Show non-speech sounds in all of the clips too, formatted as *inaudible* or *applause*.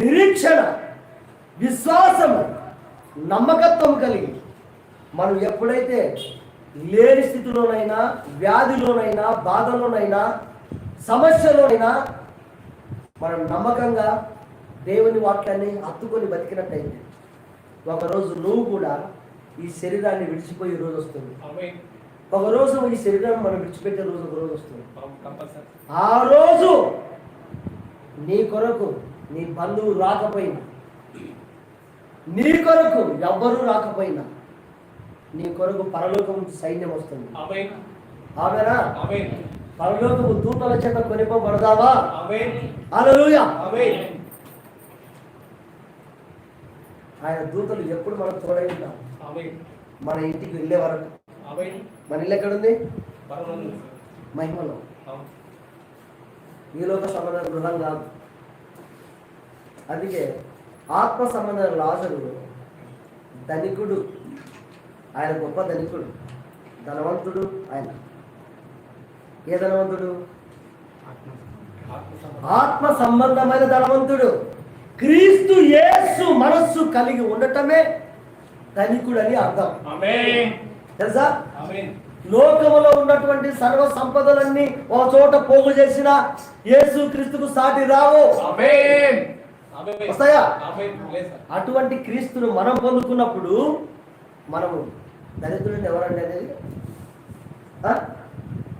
నిరీక్షణ విశ్వాసము నమ్మకత్వం కలిగి మనం ఎప్పుడైతే లేని స్థితిలోనైనా వ్యాధిలోనైనా బాధలోనైనా సమస్యలోనైనా మనం నమ్మకంగా దేవుని వాక్యాన్ని హత్తుకొని బతికినట్టయితే ఒకరోజు నువ్వు కూడా ఈ శరీరాన్ని విడిచిపోయే రోజు వస్తుంది. ఒకరోజు ఈ శరీరాన్ని మనం విడిచిపెట్టే రోజు ఒక రోజు వస్తుంది. ఆ రోజు నీ కొరకు నీ బంధువు రాకపోయినా నీ కొరకు ఎవ్వరూ రాకపోయినా నీ కొరకు పరలోకం సైన్యం వస్తుంది. ఆమేన్. పరలోకము దూతల చేత కొనిపోబడదావా ఆయన దూతలు ఎప్పుడు మనం తోడై ఉంటాం మన ఇంటికి వెళ్ళే వరకు. మన ఇల్లు ఎక్కడుంది? మహిమలో. అవును. ఈ లోక సంబంధ గృహం కాదు. అందుకే ఆత్మ సంబంధ లాజరు ధనికుడు. ఆయన గొప్ప ధనికుడు. ధనవంతుడు ఆయన. ఏ ధనవంతుడు? ఆత్మ సంబంధమైన ధనవంతుడు. క్రీస్తు యేసు మనస్సు కలిగి ఉండటమే ధనికుడు అని అర్థం తెలుసా? లోకములో ఉన్నటువంటి సర్వ సంపదలన్నీ ఒక చోట పోగు చేసిన యేసు క్రీస్తుకు సాటి రావు. వస్తాయా? అటువంటి క్రీస్తును మనం పొందుకున్నప్పుడు మనము దరిద్రుడిని ఎవరండి అనేది?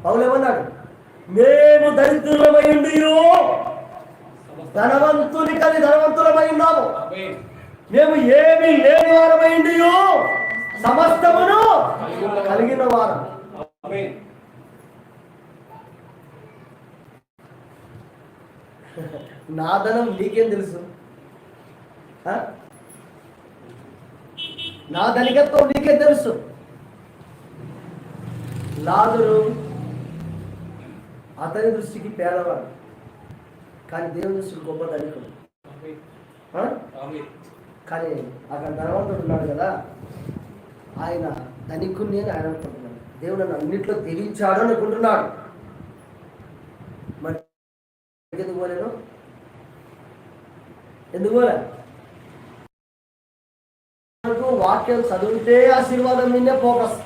పౌలు ఏమన్నాడు? మేము దరిద్రులమై ఉండి ధనవంతుని కలి ధనవంతులమై ఉన్నాము. మేము ఏమి లేని వారమై ఉండి సమస్తమును కలిగిన వారం. ఆమేన్. *laughs* నా ధనం నీకేం తెలుసు? నా ధనికత్వం నీకే తెలుసు? లాదురు అతని దృష్టికి పేదవాడు కానీ దేవుని దృష్టికి గొప్ప ధనికుడు. కానీ అక్కడ ధనవంతుడు ఉన్నాడు కదా ఆయన ధనికుణ్ణి అని ఆయన అనుకుంటున్నాడు. దేవుడు నన్ను అన్నింటిలో తెలియించాడు అనుకుంటున్నాడు. మరి ఎందుకు పోలేను? ఎందుకు వాక్యం చదివితే ఆశీర్వాదం మీదే ఫోకస్.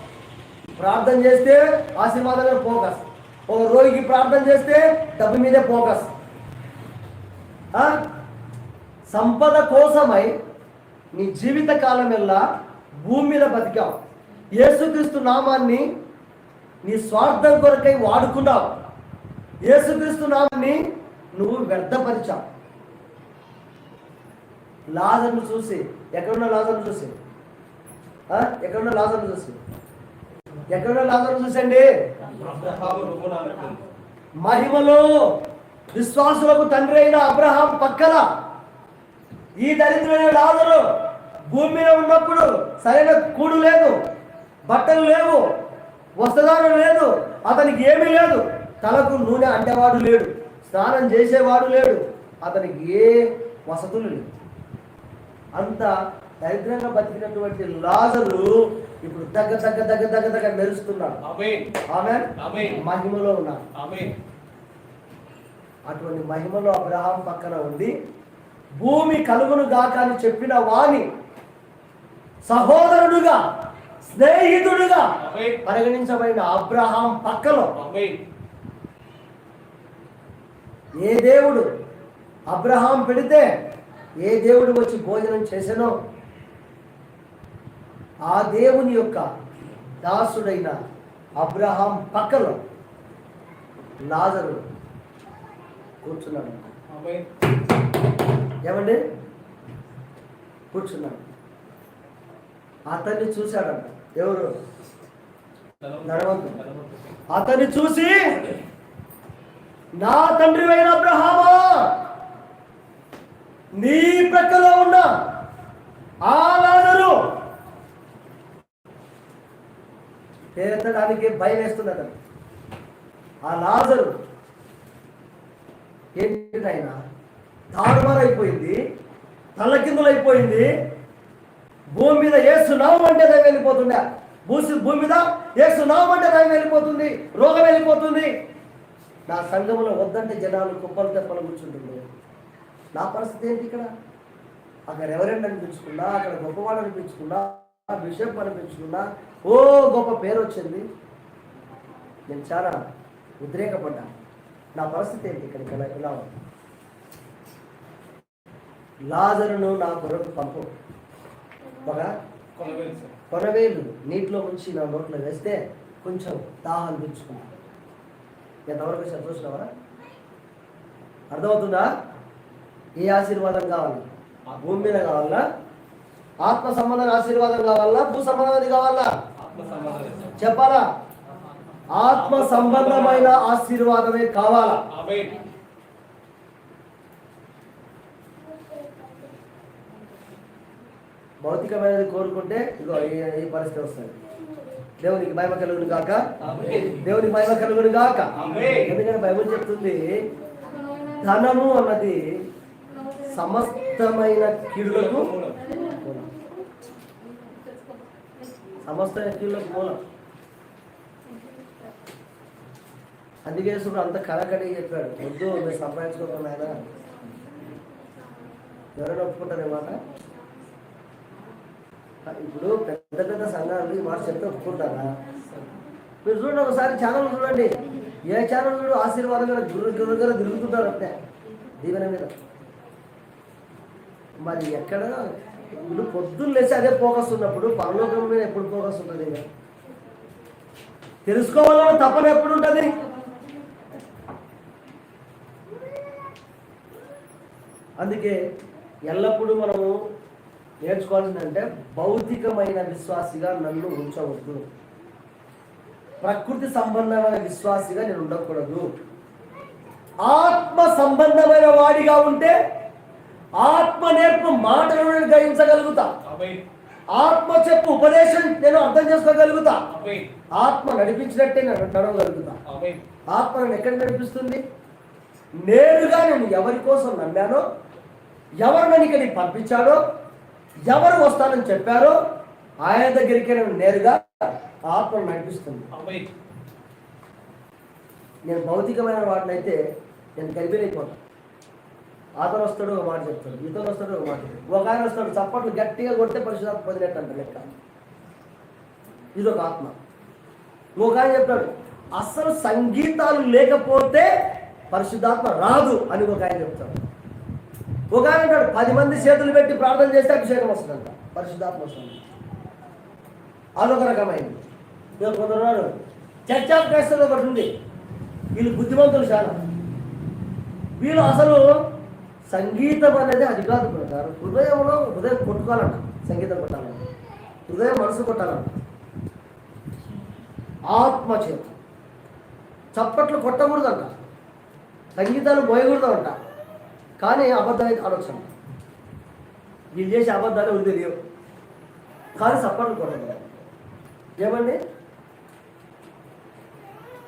ప్రార్థన చేస్తే ఆశీర్వాదం మీద ఫోకస్. ఒక రోగికి ప్రార్థన చేస్తే డబ్బు మీదే ఫోకస్. ఆ? సంపద కోసమై నీ జీవిత కాలం వెళ్ళా భూమి మీద బతికావు. యేసుక్రీస్తు నామాన్ని నీ స్వార్థం కొరకై వాడుకున్నావు. యేసుక్రీస్తు నామాన్ని నువ్వు వ్యర్థపరిచావు. లాజర్ను చూసి. ఎక్కడున్న లాజర్ను చూసి? ఎక్కడున్న లాజర్ను చూసి? ఎక్కడున్న లాజర్ను చూసండి? మహిమలో విశ్వాసులకు తండ్రి అయిన అబ్రహాం పక్కన. ఈ దరిద్రమైన లాజరు భూమి మీద ఉన్నప్పుడు సరైన కూడు లేదు బట్టలు లేవు వస్త్రదానం లేదు అతనికి ఏమీ లేదు. తలకు నూనె అంటేవాడు లేడు స్నానం చేసేవాడు లేడు అతనికి ఏ వసతులు లేవు. అంత దరిద్రంగా బతికినటువంటి లాజరు ఇప్పుడు దగ్గర దగ్గర దగ్గర దగ్గర దగ్గర మెరుస్తున్నాడు ఆమె మహిమలో ఉన్నాడు అటువంటి మహిమలో అబ్రహాం పక్కన ఉండి భూమి కలుగును గాక అని చెప్పిన వాణి సహోదరుడుగా స్నేహితుడుగా పరిగణించబడిన అబ్రహాం పక్కలో ఏ దేవుడు అబ్రహాం పెడితే ఏ దేవుడు వచ్చి భోజనం చేసెనో ఆ దేవుని యొక్క దాసుడైన అబ్రహాం పక్కలో లాజరు కూర్చున్నాడు. ఏమండి? కూర్చున్నాడు. అతన్ని చూశాడంట ఎవరు? ధనవంతుడు. అతన్ని చూసి నా తండ్రి అయిన అబ్రహామా నీ ప్రక్కలో ఉన్న ఆ లాజరు పేరెత్తడానికి భయం వేస్తుంది అతను. ఆ లాజరు ఏంటి ఆయన తారుమారైపోయింది తలకిందులైపోయింది భూమి మీద ఏసు అంటే దయ వెళ్ళిపోతుండే. భూసి భూమి మీద ఏసు అంటే దయ వెళ్ళిపోతుంది రోగం వెళ్ళిపోతుంది. నా సంఘంలో వద్దంటే జనాలు కుప్పలు తెప్పలు కూర్చుంటుంది నా పరిస్థితి ఏంటి ఇక్కడ? అక్కడ ఎవరెండ్ అనిపించుకున్నా అక్కడ గొప్పవాడు అనిపించుకున్నా బిషప్ అనిపించుకున్నా ఓ గొప్ప పేరు వచ్చింది. నేను చాలా ఉద్రేకపడ్డా. నా పరిస్థితి ఏంటి ఇక్కడ? ఇక్కడ ఇలా ఉంది? లాజరును నా కొరకు పంపు. ఒక కొనవేలు నీటిలో ఉంచి నా నోట్లో వేస్తే కొంచెం దాహం తీర్చుకున్నాను ఎంతవరకు సంతోషించవరా అర్థమవుతుందా? ఏ ఆశీర్వాదం కావాలి? భూమి మీద కావాలా? ఆత్మ సంబంధం ఆశీర్వాదం కావాలా? భూ సంబంధం కావాలా? చెప్పాలా? ఆత్మ సంబంధమైన ఆశీర్వాదమే కావాలా? భౌతికమైనది కోరుకుంటే ఇగో ఈ పరిస్థితి వస్తుంది. దేవునికి మహిమ కలుగును కాక దేవునికి మహిమ కలుగును కాక. ఎందుకంటే బైబిల్ చెప్తుంది ధనము అన్నది సమస్తమైన కీడులకు సమస్తమైన కీడులకు మూలం అందుకే యేసుడు అంత కలకడి చెప్పాడు. వద్దు మీరు సంపాదించుకోకుండా ఆయన ఎవరైనా ఒప్పుకుంటారు మాట? ఇప్పుడు పెద్ద పెద్ద సంఘాలు ఈ మాట చెప్తే ఒప్పుకుంటారా? మీరు చూడండి ఒకసారి ఛానల్ చూడండి. ఏ ఛానల్ చూడు ఆశీర్వాదం మీద గురు గుర్ర తిరుగుతుంటారు అంటే దీవెన మీద. మరి ఎక్కడ ఇప్పుడు పొద్దున్న లేచి అదే ఫోకస్ ఉన్నప్పుడు పరలోకం మీద ఎప్పుడు ఫోకస్ ఉంటుంది తెలుసుకోవాలన్న తపన ఎప్పుడు ఉంటుంది? అందుకే ఎల్లప్పుడూ మనము నేర్చుకోవాల్సిందంటే భౌతికమైన విశ్వాసిగా నన్ను ఉంచవద్దు. ప్రకృతి సంబంధమైన విశ్వాసిగా నేను ఉండకూడదు. ఆత్మ సంబంధమైన వాడిగా ఉంటే ఆత్మ నేర్పు మాటలను నేను గ్రహించగలుగుతా. ఆత్మ చెప్పు ఉపదేశం నేను అర్థం చేసుకోగలుగుతా. ఆత్మ నడిపించినట్టే నేను నడవగలుగుతా ఆత్మ నన్ను ఎక్కడ నడిపిస్తుంది? నేరుగా నేను ఎవరి కోసం నమ్మానో ఎవరు నన్ను ఇక్కడికి పంపించాడో ఎవరు వస్తానని చెప్పారో ఆయన దగ్గరికి నేను నేరుగా ఆత్మ నడిపిస్తుంది. నేను భౌతికమైన వాటినైతే నేను గర్భిణైపోతాను అతను వస్తాడు ఒక మాట చెప్తాడు. ఇతను వస్తాడు ఒక మాట చెప్తాడు. ఒక ఆయన వస్తాడు చప్పట్లు గట్టిగా కొడితే పరిశుధాత్మ పొందినట్టు అంట లెక్క. ఇది ఒక ఆత్మ. ఒక ఆయన చెప్తాడు అసలు సంగీతాలు లేకపోతే పరిశుద్ధాత్మ రాదు అని ఒక ఆయన చెప్తాడు. ఒక ఆయన అంటాడు పది మంది చేతులు పెట్టి ప్రార్థన చేస్తే అభిషేకం వస్తుందంట. పరిశుద్ధాత్మ వస్తుంది. అదొక రకమైనది. ఇక కొందరు చర్చ్ ఆఫ్ క్రైస్తవులు ఒకటి ఉంది. వీళ్ళు బుద్ధిమంతులు చాలా. వీళ్ళు అసలు సంగీతం అనేది అది కాదు ప్రకారం హృదయంలో హృదయం కొట్టుకోవాలంట. సంగీతం కొట్టాలంట. హృదయం మనసు కొట్టాలంట. ఆత్మ చేత చప్పట్లు కొట్టకూడదంట. సంగీతాలు పోయకూడదంట. కానీ అబద్ధం ఆలోచన వీళ్ళు చేసే అబద్ధాలు ఉంది తెలియవు. కానీ చప్పట్లు కొట్టకూడదు. ఏమండి?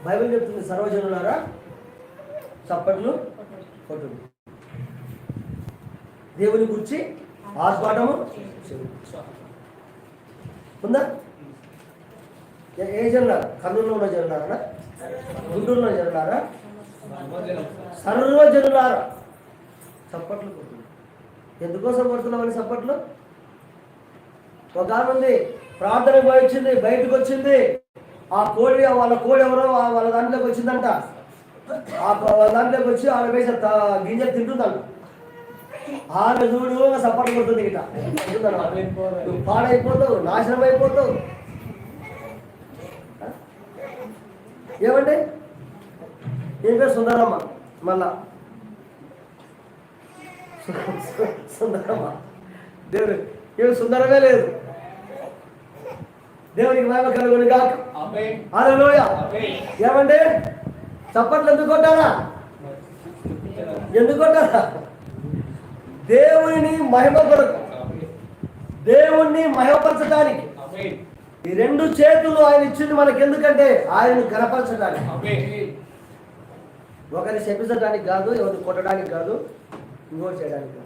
బైబిల్ చెప్తుంది సర్వజనులారా చప్పట్లు కొట్టుడు దేవుని గురించి ఆస్వాదము ఉందా? ఏ- ఏ కర్నూలులో ఉన్న జనులారా? గుంటూరులో జనులారా? సర్వజనులారా. చప్పట్లు కొట్టుడు ఎందుకోసం కొడుతున్నామని చప్పట్లు? ఒక ఆమె ఉంది ప్రార్థన పోయి వచ్చింది బయటకు వచ్చింది. ఆ కోడి వాళ్ళ కోడి ఎవరో వాళ్ళ దాంట్లోకి వచ్చిందంట. ఆ వాళ్ళ దాంట్లోకి వచ్చి ఆమె వేసే గింజలు తింటుందంట. ఆమె చూడు సపోర్ట్ కొడుతుంది ఇట నువ్వు పాడైపోతావు నాశనం అయిపోతావు. ఏమండి? ఏం పేరు? సుందరమ్మ. మళ్ళా సుందరమ్మ. దేవుడు ఏమి సుందరమే లేదు. దేవునికి మహిమ కలుగుని కాక ఆమేన్. ఏమండి? చప్పట్లు ఎందుకు కొట్టారా ఎందుకు కొట్టారా దేవుని మహిమ కొరకు దేవుణ్ణి మహిమపరచడానికి ఈ రెండు చేతులు ఆయన ఇచ్చింది మనకి ఎందుకంటే ఆయనను గనపరచడానికి ఒకరిని శపించడానికి కాదు ఎవరిని కొట్టడానికి కాదు ఇంకోటి చేయడానికి కాదు.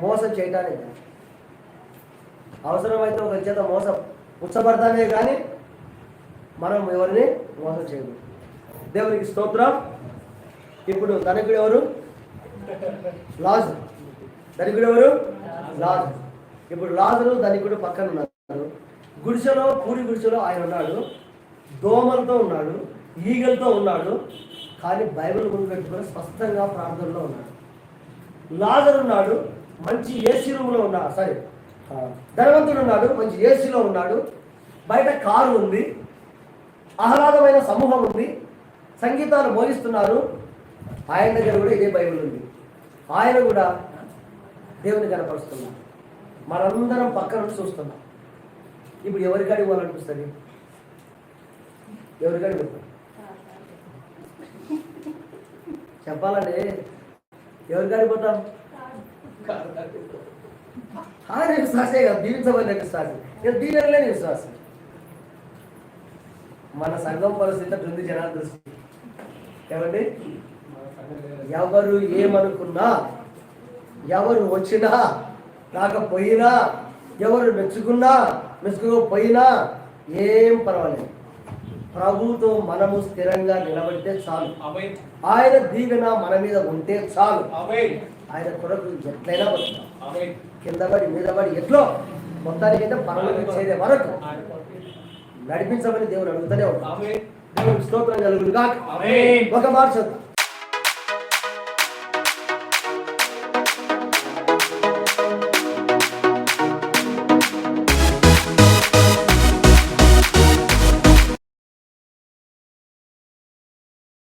మోసం చేయడానికి కాదు. అవసరమైతే ఒకరి చేత మోసం ఉచ్చబడతానే కానీ మనం ఎవరిని మోసం చేయదు దేవునికి స్తోత్రం. ఇప్పుడు తనకుడు ఎవరు? లాజరు. ధనికుడు ఎవరు? లాజరు. ఇప్పుడు లాజరు ధనికుడు పక్కన ఉన్నారు. గుడిసెలో పూరి గుడిసెలో ఆయన ఉన్నాడు. దోమలతో ఉన్నాడు. ఈగలతో ఉన్నాడు. కానీ బైబిల్ ముందు పెట్టుకొని స్పష్టంగా ప్రార్థనలో ఉన్నాడు. లాజర్ ఉన్నాడు. మంచి ఏసీ రూమ్లో ఉన్నాడు సారీ ధనవంతుడు ఉన్నాడు. మంచి ఏసీలో ఉన్నాడు. బయట కారు ఉంది. ఆహ్లాదమైన సమూహం ఉంది. సంగీతాలు బోధిస్తున్నారు. ఆయన దగ్గర కూడా ఇదే బైబిల్ ఉంది. ఆయన కూడా దేవుని కనపరుస్తున్నాం. మనందరం పక్కన చూస్తున్నాం. ఇప్పుడు ఎవరికాడికి పోవాలనిపిస్తుంది? ఎవరికాడికి పోతాం? చెప్పాలండి ఎవరికాడికి పోతాం? ఆయన విశ్వాసే కదా దీవించబడిన విశ్వాసం. ఇక దీవెనలేని విశ్వాసం. మన సంఘం పరిస్థితి అట్లుంది జనాల దృష్టి. ఏమండి ఎవరు ఏమనుకున్నా ఎవరు వచ్చినా రాకపోయినా ఎవరు మెచ్చుకున్నా మెచ్చుకోకపోయినా ఏం పర్వాలేదు. ప్రభుతో మనము స్థిరంగా నిలబడితే చాలు. ఆయన దీవెన మన మీద ఉంటే చాలు. ఆయన కొరకు ఎట్లయినా వస్తాం కింద పడి మీద పడి ఎట్లో మొత్తానికైతే పరలోకి చేరే వరకు నడిపించమని దేవుడు అడుగుతూనే ఉంటాం దేవుడికి స్తోత్రం ఆమేన్. ఒక మాట చదువు